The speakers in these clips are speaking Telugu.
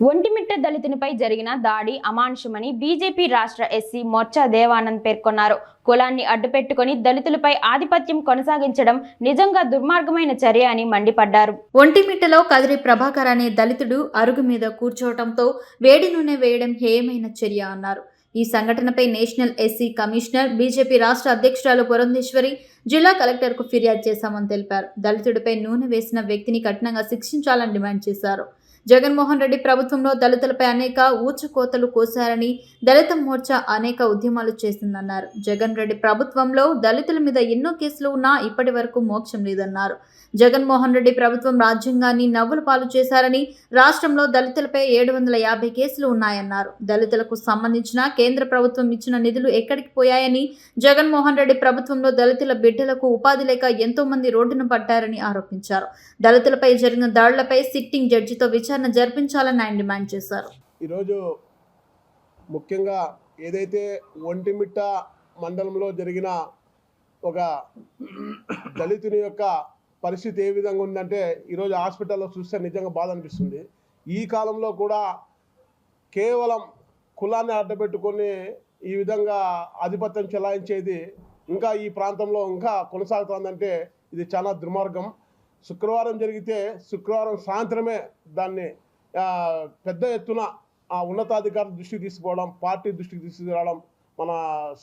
ఒంటిమిట్ట దళితునిపై జరిగిన దాడి అమానుషమని బీజేపీ రాష్ట్ర ఎస్సీ మోర్చా దేవానంద్ పేర్కొన్నారు. కులాన్ని అడ్డుపెట్టుకుని దళితులపై ఆధిపత్యం కొనసాగించడం నిజంగా దుర్మార్గమైన చర్య అని మండిపడ్డారు. ఒంటిమిట్టలో కదిరి ప్రభాకర్ అనే దళితుడు అరుగు మీద కూర్చోవటంతో వేడి నూనె వేయడం హేయమైన చర్య అన్నారు. ఈ సంఘటనపై నేషనల్ ఎస్సీ కమిషనర్ బీజేపీ రాష్ట్ర అధ్యక్షురాలు పురంధేశ్వరి జిల్లా కలెక్టర్కు ఫిర్యాదు చేశామని తెలిపారు. దళితుడిపై నూనె వేసిన వ్యక్తిని కఠినంగా శిక్షించాలని డిమాండ్ చేశారు. జగన్మోహన్ రెడ్డి ప్రభుత్వంలో దళితులపై అనేక ఊచకోతలు కోశారని దళిత మోర్చా అనేక ఉద్యమాలు చేసిందన్నారు. జగన్ రెడ్డి ప్రభుత్వంలో దళితుల మీద ఎన్నో కేసులు ఉన్నా ఇప్పటి వరకు మోక్షం లేదన్నారు. జగన్మోహన్ రెడ్డి ప్రభుత్వం రాజ్యాంగాన్ని నవ్వుల పాలు చేశారని రాష్ట్రంలో దళితులపై ఏడు వందల యాభై కేసులు ఉన్నాయన్నారు. దళితులకు సంబంధించిన కేంద్ర ప్రభుత్వం ఇచ్చిన నిధులు ఎక్కడికి పోయాయని జగన్మోహన్ రెడ్డి ప్రభుత్వంలో దళితుల బిడ్డలకు ఉపాధి లేక ఎంతో మంది రోడ్డున పడ్డారని ఆరోపించారు. దళితులపై జరిగిన దాడులపై సిట్టింగ్ జడ్జితో విచారణ జరిపించాలని ఆయన డిమాండ్ చేశారు. ఈరోజు ముఖ్యంగా ఏదైతే ఒంటిమిట్ట మండలంలో జరిగిన ఒక దళితుని యొక్క పరిస్థితి ఏ విధంగా ఉందంటే ఈరోజు హాస్పిటల్లో చూస్తే నిజంగా బాధ అనిపిస్తుంది. ఈ కాలంలో కూడా కేవలం కులాన్ని అడ్డపెట్టుకొని ఈ విధంగా ఆధిపత్యం చెలాయించేది ఇంకా ఈ ప్రాంతంలో ఇంకా కొనసాగుతోందంటే ఇది చాలా దుర్మార్గం. శుక్రవారం జరిగితే శుక్రవారం సాయంత్రమే దాన్ని పెద్ద ఎత్తున ఆ ఉన్నతాధికారుల దృష్టికి తీసుకోవడం పార్టీ దృష్టికి తీసుకురావడం మన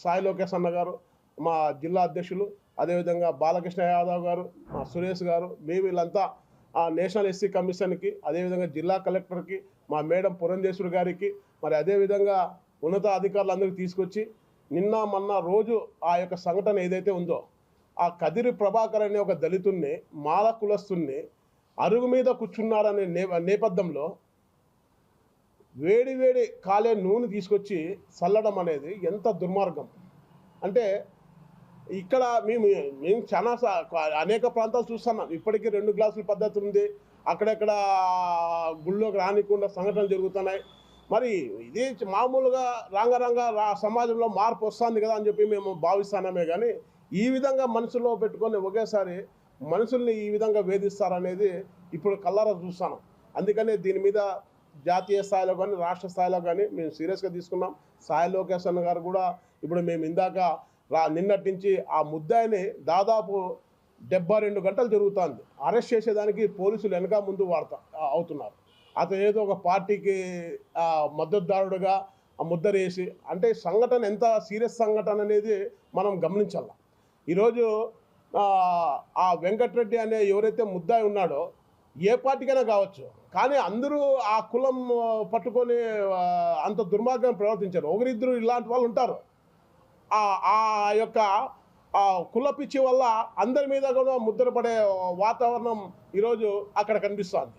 సాయి లోకేష్ అన్న గారు మా జిల్లా అధ్యక్షులు అదేవిధంగా బాలకృష్ణ యాదవ్ గారు మా సురేష్ గారు మేము వీళ్ళంతా ఆ నేషనల్ ఎస్సీ కమిషన్కి అదేవిధంగా జిల్లా కలెక్టర్కి మా మేడం పురంధేశ్వరి గారికి మరి అదేవిధంగా ఉన్నత అధికారులందరికీ తీసుకొచ్చి నిన్న మొన్న రోజు ఆ యొక్క సంఘటన ఏదైతే ఉందో ఆ కదిరి ప్రభాకర్ అనే ఒక దళితుణ్ణి మాల కులస్తుణ్ణి అరుగు మీద కూర్చున్నారనే నే నేపథ్యంలో వేడి వేడి కాలే నూనె తీసుకొచ్చి చల్లడం అనేది ఎంత దుర్మార్గం. అంటే ఇక్కడ మేము మేము చాలా అనేక ప్రాంతాలు చూస్తున్నాం. ఇప్పటికీ రెండు గ్లాసుల పద్ధతి ఉంది. అక్కడెక్కడ గుళ్ళోకి రానికుండా సంఘటనలు జరుగుతున్నాయి. మరి ఇది మామూలుగా రంగరంగ రా సమాజంలో మార్పు వస్తుంది కదా అని చెప్పి మేము భావిస్తున్నామే కానీ ఈ విధంగా మనసులో పెట్టుకొని ఒకేసారి మనుషుల్ని ఈ విధంగా వేధిస్తారనేది ఇప్పుడు కల్లారా చూస్తాను. అందుకనే దీని మీద జాతీయ స్థాయిలో కానీ రాష్ట్ర స్థాయిలో కానీ మేము సీరియస్గా తీసుకున్నాం. సాయి లోకేష్ అన్న గారు కూడా ఇప్పుడు మేము ఇందాక రా నిన్నటి నుంచి ఆ ముద్దాయిని దాదాపు డెబ్బై రెండు గంటలు జరుగుతుంది. అరెస్ట్ చేసేదానికి పోలీసులు వెనక ముందు వాడతా అవుతున్నారు. అతను ఏదో ఒక పార్టీకి ఆ, మద్దతుదారుడుగా ఆ ముద్దరేసి అంటే సంఘటన ఎంత సీరియస్ సంఘటన అనేది మనం గమనించాలా. ఈరోజు ఆ, వెంకటరెడ్డి అనే ఎవరైతే ముద్దాయి ఉన్నాడో ఏ పార్టీకైనా కావచ్చు. కానీ అందరూ ఆ కులం పట్టుకొని అంత దుర్మార్గం ప్రవర్తించారు. ఒకరిద్దరు ఇలాంటి వాళ్ళు ఉంటారు. ఆ ఆ యొక్క ఆ కుల పిచ్చి వల్ల అందరి మీద కూడా ముద్రపడే వాతావరణం ఈరోజు అక్కడ కనిపిస్తుంది.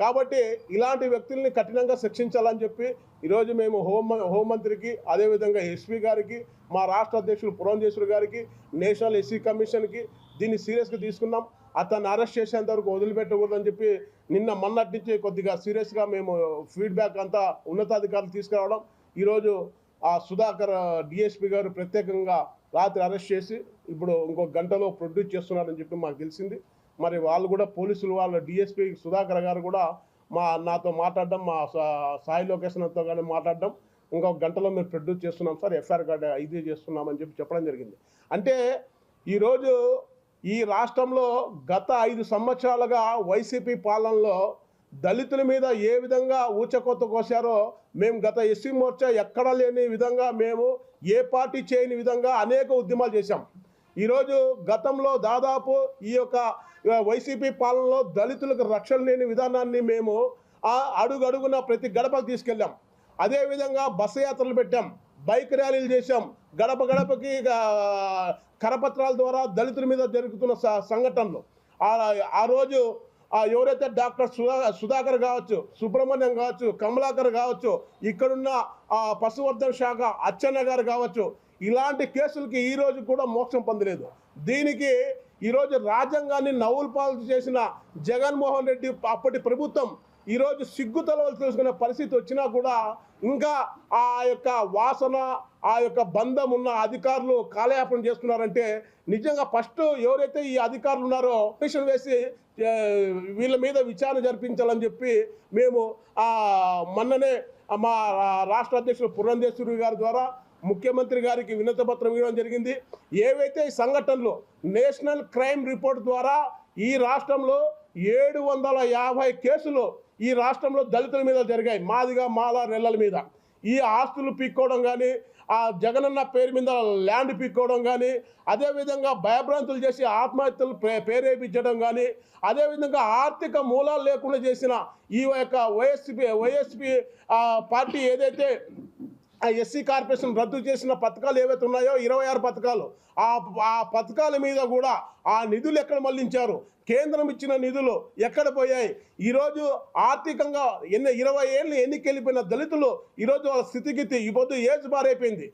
కాబట్టి ఇలాంటి వ్యక్తుల్ని కఠినంగా శిక్షించాలని చెప్పి ఈరోజు మేము హోం హోంమంత్రికి అదేవిధంగా ఎస్పీ గారికి మా రాష్ట్ర అధ్యక్షులు పురంధేశ్వరి గారికి నేషనల్ ఎస్సీ కమిషన్కి దీన్ని సీరియస్గా తీసుకున్నాం. అతన్ని అరెస్ట్ చేసేంత వరకు వదిలిపెట్టకూడదని చెప్పి నిన్న మొన్నటి నుంచి కొద్దిగా సీరియస్గా మేము ఫీడ్బ్యాక్ అంతా ఉన్నతాధికారులు తీసుకురావడం. ఈరోజు ఆ సుధాకర్ డిఎస్పి గారు ప్రత్యేకంగా రాత్రి అరెస్ట్ చేసి ఇప్పుడు ఇంకో గంటలో ప్రొడ్యూస్ చేస్తున్నారని చెప్పి మాకు తెలిసింది. మరి వాళ్ళు కూడా పోలీసులు వాళ్ళ డిఎస్పీ సుధాకర్ గారు కూడా మా నాతో మాట్లాడడం మా సాయి లొకేషన్తో కానీ మాట్లాడడం ఇంకొక గంటలో మేము ప్రొడ్యూస్ చేస్తున్నాం సార్ ఎఫ్ఐఆర్ కార్డు ఇది చేస్తున్నామని చెప్పి చెప్పడం జరిగింది. అంటే ఈరోజు ఈ రాష్ట్రంలో గత ఐదు సంవత్సరాలుగా వైసీపీ పాలనలో దళితుల మీద ఏ విధంగా ఊచకొత్త కోసారో మేము గత ఎస్సీ మోర్చా ఎక్కడా లేని విధంగా మేము ఏ పార్టీ చేయని విధంగా అనేక ఉద్యమాలు చేశాం. ఈరోజు గతంలో దాదాపు ఈ యొక్క వైసీపీ పాలనలో దళితులకు రక్షణ లేని విధానాన్ని మేము ఆ ప్రతి గడపకు తీసుకెళ్ళాం. అదేవిధంగా బస్సు యాత్రలు పెట్టాం బైక్ ర్యాలీలు చేశాం. గడప గడపకి కరపత్రాల ద్వారా దళితుల మీద జరుగుతున్న సంఘటనలు. ఆ రోజు ఆ ఎవరైతే డాక్టర్ సుధా సుధాకర్ కావచ్చు సుబ్రహ్మణ్యం కావచ్చు కమలాకర్ కావచ్చు ఇక్కడున్న ఆ పశువర్ధన శాఖ అచ్చెన్న గారు కావచ్చు ఇలాంటి కేసులకి ఈ రోజు కూడా మోక్షం పొందలేదు. దీనికి ఈరోజు రాజ్యాంగాన్ని నవ్వులు పాలు చేసిన జగన్మోహన్ రెడ్డి అప్పటి ప్రభుత్వం ఈరోజు సిగ్గు తలవలు తెలుసుకునే పరిస్థితి వచ్చినా కూడా ఇంకా ఆ యొక్క వాసన ఆ యొక్క బంధం ఉన్న అధికారులు కాలయాపన చేస్తున్నారంటే నిజంగా ఫస్ట్ ఎవరైతే ఈ అధికారులు ఉన్నారో మిషన్ వేసి వీళ్ళ మీద విచారణ జరిపించాలని చెప్పి మేము మొన్ననే మా రాష్ట్ర అధ్యక్షులు పురంధేశ్వరి గారి ద్వారా ముఖ్యమంత్రి గారికి వినతపత్రం ఇవ్వడం జరిగింది. ఏవైతే ఈ సంఘటనలు నేషనల్ క్రైమ్ రిపోర్ట్ ద్వారా ఈ రాష్ట్రంలో ఏడు వందల యాభై కేసులు ఈ రాష్ట్రంలో దళితుల మీద జరిగాయి. మాదిగా మాల నెలల మీద. ఈ ఆస్తులు పీక్కోవడం కానీ ఆ జగనన్న పేరు మీద ల్యాండ్ పీక్కోవడం కానీ అదేవిధంగా భయభ్రాంతులు చేసి ఆత్మహత్యలు పే ప్రేరేపించడం కానీ అదేవిధంగా ఆర్థిక మూలాలు లేకుండా చేసిన ఈ యొక్క వైఎస్పీ వైఎస్పి పార్టీ ఏదైతే ఎస్సీ కార్పొరేషన్ రద్దు చేసిన పథకాలు ఏవైతే ఉన్నాయో ఇరవై ఆరు పథకాలు ఆ ఆ పథకాల మీద కూడా ఆ నిధులు ఎక్కడ మళ్ళించారు? కేంద్రం ఇచ్చిన నిధులు ఎక్కడ పోయాయి? ఈరోజు ఆర్థికంగా ఎన్ని ఇరవై ఏళ్ళు ఎన్నికెళ్ళిపోయిన దళితులు ఈరోజు వాళ్ళ స్థితిగతి ఈ పొద్దు ఏజ్ బారైపోయింది.